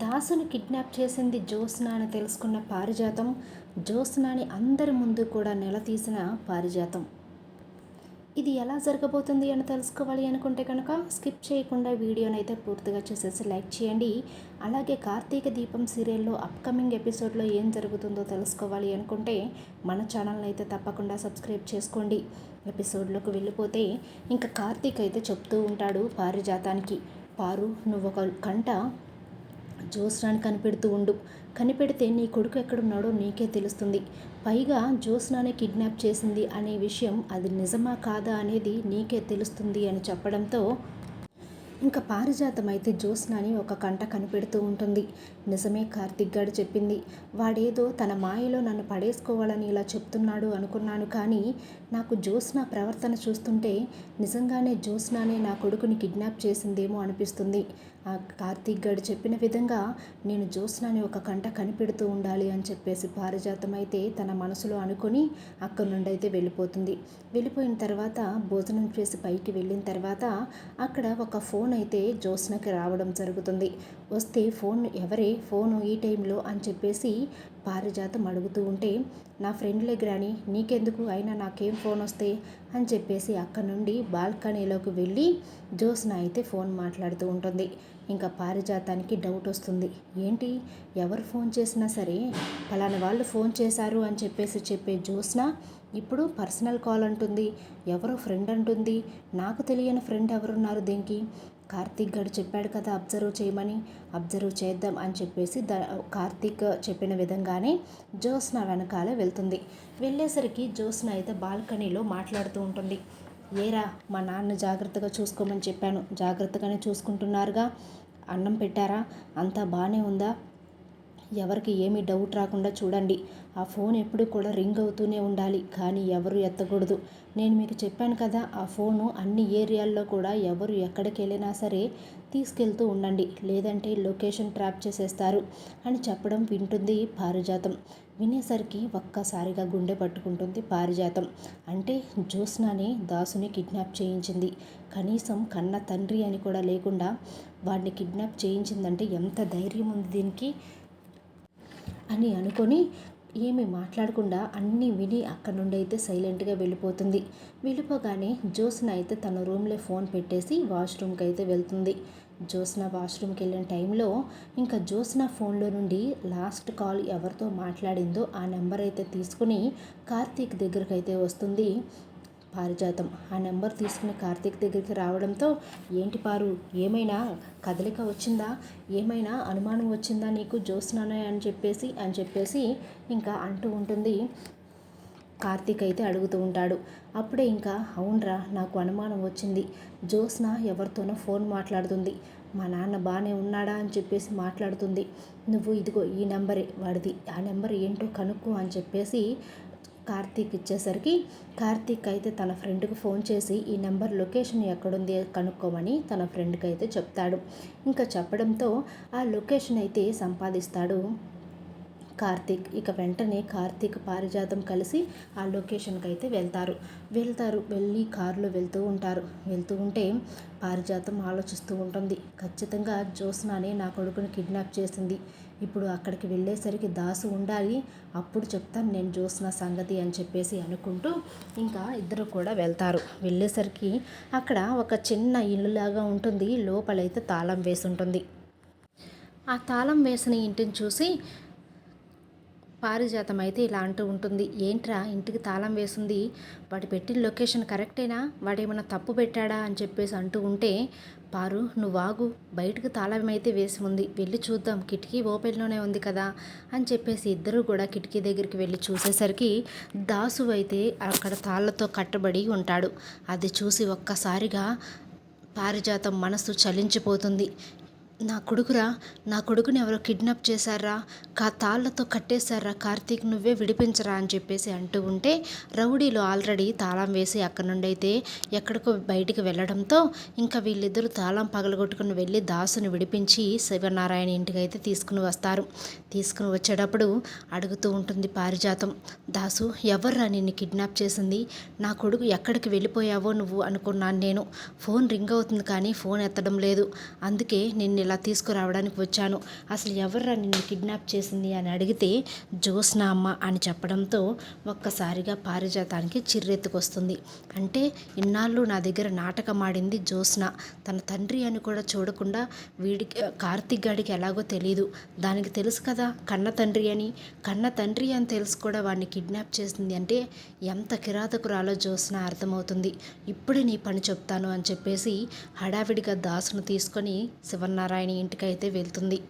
దాసును kidnap చేసింది జ్యోత్స్న అని తెలుసుకున్న పారిజాతం జ్యోత్స్నాని అందరి ముందు కూడా నిలదీసిన పారిజాతం. ఇది ఎలా జరగబోతుంది అని తెలుసుకోవాలి అనుకుంటే కనుక స్కిప్ చేయకుండా వీడియోని అయితే పూర్తిగా చూసేసి లైక్ చేయండి. అలాగే కార్తీక దీపం సీరియల్లో అప్కమింగ్ ఎపిసోడ్లో ఏం జరుగుతుందో తెలుసుకోవాలి అనుకుంటే మన ఛానల్ని అయితే తప్పకుండా సబ్స్క్రైబ్ చేసుకోండి. ఎపిసోడ్లోకి వెళ్ళిపోతే ఇంకా కార్తీక్ అయితే చెప్తూ ఉంటాడు పారిజాతానికి. పారు నువ్వు ఒక కంట జ్యోత్స్నాని కనిపెడుతూ ఉండు. కనిపెడితే నీ కొడుకు ఎక్కడున్నాడో నీకే తెలుస్తుంది. పైగా జ్యోత్స్నానే కిడ్నాప్ చేసింది అనే విషయం అది నిజమా కాదా అనేది నీకే తెలుస్తుంది అని చెప్పడంతో ఇంకా పారిజాతం అయితే జ్యోత్స్నాని ఒక కంట కనిపెడుతూ ఉంటుంది. నిజమే కార్తిక్ గారు చెప్పింది. వాడేదో తన మాయలో నన్ను పడేసుకోవాలని ఇలా చెప్తున్నాడు అనుకున్నాను కానీ నాకు జ్యోత్స్న ప్రవర్తన చూస్తుంటే నిజంగానే జ్యోత్స్నానే నా కొడుకుని కిడ్నాప్ చేసిందేమో అనిపిస్తుంది. ఆ కార్తీక్ గడు చెప్పిన విధంగా నేను జ్యోత్స్నాని ఒక కంట కనిపెడుతూ ఉండాలి అని చెప్పేసి పారిజాతం అయితే తన మనసులో అనుకొని అక్కడి నుండి అయితే వెళ్ళిపోతుంది. వెళ్ళిపోయిన తర్వాత భోజనం చేసి పైకి వెళ్ళిన తర్వాత అక్కడ ఒక ఫోన్ అయితే జ్యోత్స్నకి రావడం జరుగుతుంది. వస్తే ఫోన్ ఎవరే? ఫోను ఈ టైంలో అని చెప్పేసి పారిజాతం అడుగుతూ ఉంటే నా ఫ్రెండ్ గ్రాని నీకెందుకు? అయినా నాకేం ఫోన్ వస్తే? అని చెప్పేసి అక్కడ నుండి బాల్కనీలోకి వెళ్ళి జ్యోత్స్న అయితే ఫోన్ మాట్లాడుతూ ఉంటుంది. ఇంకా పారిజాతానికి డౌట్ వస్తుంది. ఏంటి? ఎవరు ఫోన్ చేసినా సరే పలానా వాళ్ళు ఫోన్ చేశారు అని చెప్పేసి చెప్పే జ్యోత్స్న ఇప్పుడు పర్సనల్ కాల్ అంటుంది. ఎవరో ఫ్రెండ్ అంటుంది. నాకు తెలియని ఫ్రెండ్ ఎవరున్నారు దీనికి? కార్తీక్ గడు చెప్పాడు కదా అబ్జర్వ్ చేయమని అబ్జర్వ్ చేద్దాం అని చెప్పేసి ద కార్తీక్ చెప్పిన విధంగానే జ్యోత్స్న వెనకాలే వెళ్తుంది. వెళ్ళేసరికి జ్యోత్స్న అయితే బాల్కనీలో మాట్లాడుతూ ఉంటుంది. ఏరా మా నాన్న జాగ్రత్తగా చూసుకోమని చెప్పాను. జాగ్రత్తగానే చూసుకుంటున్నారుగా? అన్నం పెట్టారా? అంతా బాగానే ఉందా? ఎవరికి ఏమీ డౌట్ రాకుండా చూడండి. ఆ ఫోన్ ఎప్పుడు కూడా రింగ్ అవుతూనే ఉండాలి కానీ ఎవరు ఎత్తకూడదు. నేను మీకు చెప్పాను కదా ఆ ఫోను అన్ని ఏరియాల్లో కూడా ఎవరు ఎక్కడికి వెళ్ళినా సరే తీసుకెళ్తూ ఉండండి లేదంటే లొకేషన్ ట్రాప్ చేసేస్తారు అని చెప్పడం వింటుంది పారిజాతం. వినేసరికి ఒక్కసారిగా గుండె పట్టుకుంటుంది పారిజాతం. అంటే జ్యోత్స్నానే దాసుని కిడ్నాప్ చేయించింది. కనీసం కన్న తండ్రి అని కూడా లేకుండా వాడిని కిడ్నాప్ చేయించిందంటే ఎంత ధైర్యం ఉంది దీనికి? అని అనుకొని ఏమి మాట్లాడకుండా అన్నీ విని అక్కడ నుండి అయితే సైలెంట్గా వెళ్ళిపోతుంది. వెళ్ళిపోగానే జ్యోత్స్న అయితే తన రూమ్లో ఫోన్ పెట్టేసి వాష్రూమ్కి అయితే వెళ్తుంది. జ్యోత్స్న వాష్రూమ్కి వెళ్ళిన టైంలో ఇంకా జ్యోత్స్న ఫోన్లో నుండి లాస్ట్ కాల్ ఎవరితో మాట్లాడిందో ఆ నెంబర్ అయితే తీసుకుని కార్తీక్ దగ్గరికి అయితే వస్తుంది. పారిజాతం. ఆ నెంబర్ తీసుకుని కార్తీక్ దగ్గరికి రావడంతో ఏంటి పారు ఏమైనా కదలిక వచ్చిందా? ఏమైనా అనుమానం వచ్చిందా నీకు? జోస్నానా అని చెప్పేసి అని చెప్పేసి ఇంకా అంటూ ఉంటుంది. కార్తీక్ అయితే అడుగుతూ ఉంటాడు. అప్పుడే ఇంకా అవునరా నాకు అనుమానం వచ్చింది. జోస్న ఎవరితోనో ఫోన్ మాట్లాడుతుంది. మా నాన్న బాగానే ఉన్నాడా? అని చెప్పేసి మాట్లాడుతుంది. నువ్వు ఇదిగో ఈ నెంబరే వాడిది. ఆ నెంబర్ ఏంటో కనుక్కో అని చెప్పేసి కార్తీక్ ఇచ్చేసరికి కార్తీక్ అయితే తన ఫ్రెండ్కి ఫోన్ చేసి ఈ నెంబర్ లొకేషన్ ఎక్కడుంది కనుక్కోమని తన ఫ్రెండ్కి అయితే చెప్తాడు. ఇంకా చెప్పడంతో ఆ లొకేషన్ అయితే సంపాదిస్తాడు కార్తీక్. ఇక వెంటనే కార్తీక్ పారిజాతం కలిసి ఆ లొకేషన్కి అయితే వెళ్తారు. వెళ్తారు. వెళ్ళి కారులో వెళ్తూ ఉంటారు. వెళ్తూ ఉంటే పారిజాతం ఆలోచిస్తూ ఉంటుంది. ఖచ్చితంగా జ్యోత్స్నానే నా కొడుకుని కిడ్నాప్ చేసింది. ఇప్పుడు అక్కడికి వెళ్ళేసరికి దాసు ఉండాలి అప్పుడు చెప్తాను నేను చూసిన సంగతి అని చెప్పేసి అనుకుంటూ ఇంకా ఇద్దరు కూడా వెళ్తారు. వెళ్ళేసరికి అక్కడ ఒక చిన్న ఇల్లులాగా ఉంటుంది. లోపలైతే తాళం వేసి ఉంటుంది ఆ తాళం వేసిన ఇంటిని చూసి పారిజాతం అయితే ఇలా అంటూ ఉంటుంది. ఏంట్రా ఇంటికి తాళం వేసింది? వాడు పెట్టిన లొకేషన్ కరెక్టేనా? ఏమైనా తప్పు పెట్టాడా? అని చెప్పేసి అంటూ ఉంటే పారు నువ్వు ఆగు. బయటకు తాళం అయితే వేసి ఉంది. వెళ్ళి చూద్దాం. కిటికీ ఓపెన్లోనే ఉంది కదా? అని చెప్పేసి ఇద్దరు కూడా కిటికీ దగ్గరికి వెళ్ళి చూసేసరికి దాసు అయితే అక్కడ తాళ్ళతో కట్టబడి ఉంటాడు. అది చూసి ఒక్కసారిగా పారిజాతం మనసు చలించిపోతుంది. నా కొడుకురా నా కొడుకుని ఎవరో కిడ్నాప్ చేశారా కా తాళ్ళతో కట్టేశారా కార్తీక్ నువ్వే విడిపించరా అని చెప్పేసి అంటూ ఉంటే రౌడీలు ఆల్రెడీ తాళం వేసి అక్కడ నుండి అయితే ఎక్కడికో బయటికి వెళ్ళడంతో ఇంకా వీళ్ళిద్దరూ తాళం పగలగొట్టుకుని వెళ్ళి దాసుని విడిపించి శివనారాయణ ఇంటికి అయితే తీసుకుని వస్తారు. తీసుకుని వచ్చేటప్పుడు అడుగుతూ ఉంటుంది పారిజాతం దాసు ఎవర్రా నిన్ను కిడ్నాప్ చేసింది? నా కొడుకు ఎక్కడికి వెళ్ళిపోయావో నువ్వు అనుకున్నాను నేను. ఫోన్ రింగ్ అవుతుంది కానీ ఫోన్ ఎత్తడం లేదు. అందుకే నిన్ను ఇలా తీసుకురావడానికి వచ్చాను. అసలు ఎవర్రా నిన్ను కిడ్నాప్ చేసింది అని అడిగితే జ్యోత్స్న అమ్మ అని చెప్పడంతో ఒక్కసారిగా పారిజాతానికి చిర్రెత్తుకొస్తుంది. అంటే ఇన్నాళ్ళు నా దగ్గర నాటకం ఆడింది జ్యోత్స్న. తన తండ్రి అని కూడా చూడకుండా వీడికి కార్తిక్ గాడికి ఎలాగో తెలియదు దానికి తెలుసు కదా కన్న తండ్రి అని. కన్న తండ్రి అని తెలుసు కూడా వాడిని కిడ్నాప్ చేసింది అంటే ఎంత కిరాతకురాలో జ్యోత్స్న అర్థమవుతుంది. ఇప్పుడే నీ పని చెప్తాను అని చెప్పేసి హడావిడిగా దాసును తీసుకొని శివనారాయణ ఇంటికైతే వెళ్తుంది.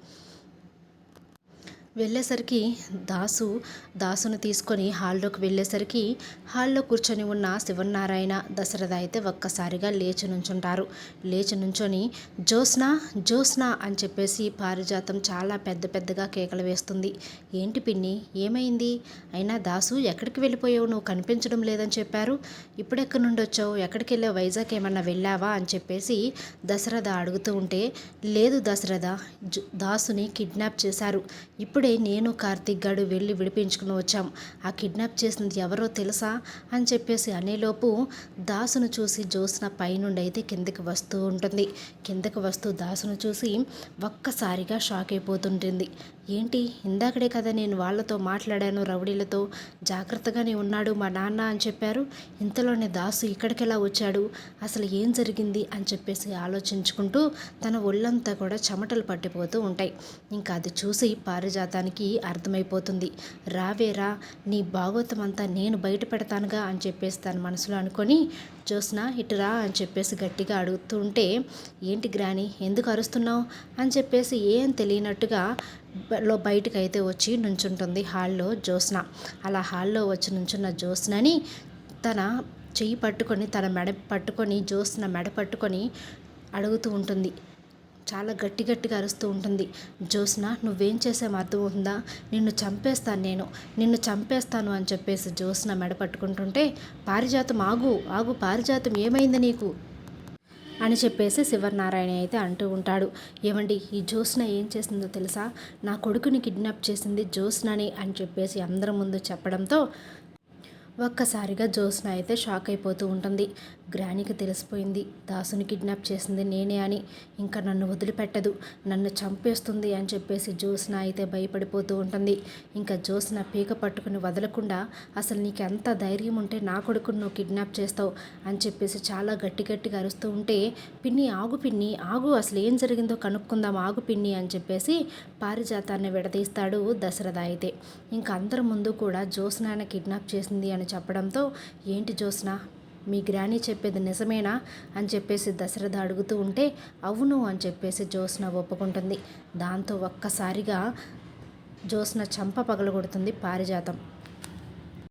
వెళ్ళేసరికి దాసు దాసును తీసుకొని హాల్లోకి వెళ్ళేసరికి హాల్లో కూర్చొని ఉన్న శివనారాయణ దశరథ అయితే ఒక్కసారిగా లేచి నుంచుంటారు. లేచి నుంచొని జోస్నా జోస్నా అని చెప్పేసి పారిజాతం చాలా పెద్ద పెద్దగా కేకలు వేస్తుంది. ఏంటి పిన్ని ఏమైంది? అయినా దాసు ఎక్కడికి వెళ్ళిపోయావు? నువ్వు కనిపించడం లేదని చెప్పారు. ఇప్పుడెక్కడి నుండి వచ్చావు? ఎక్కడికి వెళ్ళావు? వైజాగ్ ఏమన్నా వెళ్ళావా? అని చెప్పేసి దశరథ అడుగుతూ ఉంటే లేదు దశరథ దాసుని కిడ్నాప్ చేశారు. ఇప్పుడు ఇప్పుడే నేను కార్తిక్ గాడు వెళ్ళి విడిపించుకుని వచ్చాం. ఆ కిడ్నాప్ చేసింది ఎవరో తెలుసా? అని చెప్పేసి అనేలోపు దాసును చూసి జోసిన పైనుండి అయితే కిందకి వస్తూ ఉంటుంది. కిందకి వస్తూ దాసును చూసి ఒక్కసారిగా షాక్ అయిపోతుంటుంది. ఏంటి? ఇందాకడే కదా నేను వాళ్ళతో మాట్లాడాను రౌడీలతో. జాగ్రత్తగానే ఉన్నాడు మా నాన్న అని చెప్పారు. ఇంతలోనే దాసు ఇక్కడికెలా వచ్చాడు? అసలు ఏం జరిగింది? అని చెప్పేసి ఆలోచించుకుంటూ తన ఒళ్ళంతా కూడా చెమటలు పట్టిపోతూ ఉంటాయి. ఇంకా అది చూసి పారిజాతానికి అర్థమైపోతుంది. రావేరా నీ భాగోతం అంతా నేను బయట పెడతానుగా అని చెప్పేసి తన మనసులో అనుకొని జ్యోత్స్న ఇటురా అని చెప్పేసి గట్టిగా అడుగుతూ ఉంటే ఏంటి గ్రాని? ఎందుకు అరుస్తున్నావు? అని చెప్పేసి ఏం తెలియనట్టుగా లో బయటకు అయితే వచ్చి నుంచుంటుంది హాల్లో జ్యోత్స్న. అలా హాల్లో వచ్చి నుంచున్న జ్యోత్స్నని తన చెయ్యి పట్టుకొని తన మెడ పట్టుకొని జ్యోత్స్న మెడ పట్టుకొని అడుగుతూ ఉంటుంది. చాలా గట్టి గట్టిగా అరుస్తూ ఉంటుంది. జ్యోత్స్న నువ్వేం చేసావు అర్థమవుతుందా? నిన్ను చంపేస్తాను నేను. నిన్ను చంపేస్తాను అని చెప్పేసి జ్యోత్స్న మెడ పట్టుకుంటుంటే పారిజాతం ఆగు ఆగు పారిజాతం ఏమైంది నీకు? అని చెప్పేసి శివనారాయణ అయితే అంటూ ఉంటాడు. ఏమండి ఈ జ్యోత్స్న ఏం చేసిందో తెలుసా? నా కొడుకుని కిడ్నాప్ చేసింది జ్యోత్స్నని అని చెప్పేసి అందరి ముందు చెప్పడంతో ఒక్కసారిగా జ్యోత్స్న అయితే షాక్ అయిపోతూ ఉంటుంది. గ్రానికి తెలిసిపోయింది దాసుని కిడ్నాప్ చేసింది నేనే అని. ఇంకా నన్ను వదిలిపెట్టదు నన్ను చంపేస్తుంది అని చెప్పేసి జ్యోత్స్న అయితే భయపడిపోతూ ఉంటుంది. ఇంకా జ్యోత్స్న పీక పట్టుకుని వదలకుండా అసలు నీకు ఎంత ధైర్యం ఉంటే నా కొడుకును నువ్వు కిడ్నాప్ చేస్తావు అని చెప్పేసి చాలా గట్టి గట్టిగా అరుస్తూ ఉంటే పిన్ని ఆగు పిన్ని ఆగు అసలు ఏం జరిగిందో కనుక్కుందాం ఆగు పిన్ని అని చెప్పేసి పారిజాతాన్ని విడదీస్తాడు దశరథ అయితే. ఇంకా అందరి ముందు కూడా జ్యోత్స్నాన్ని కిడ్నాప్ చేసింది అని చెప్పడంతో ఏంటి జ్యోత్స్న? మీ గ్రాని చెప్పేది నిజమేనా? అని చెప్పేసి దశరథ అడుగుతూ ఉంటే అవును అని చెప్పేసి జ్యోత్స్న ఒప్పుకుంటుంది. దాంతో ఒక్కసారిగా జ్యోత్స్న చంప పగలగొడుతుంది పారిజాతం.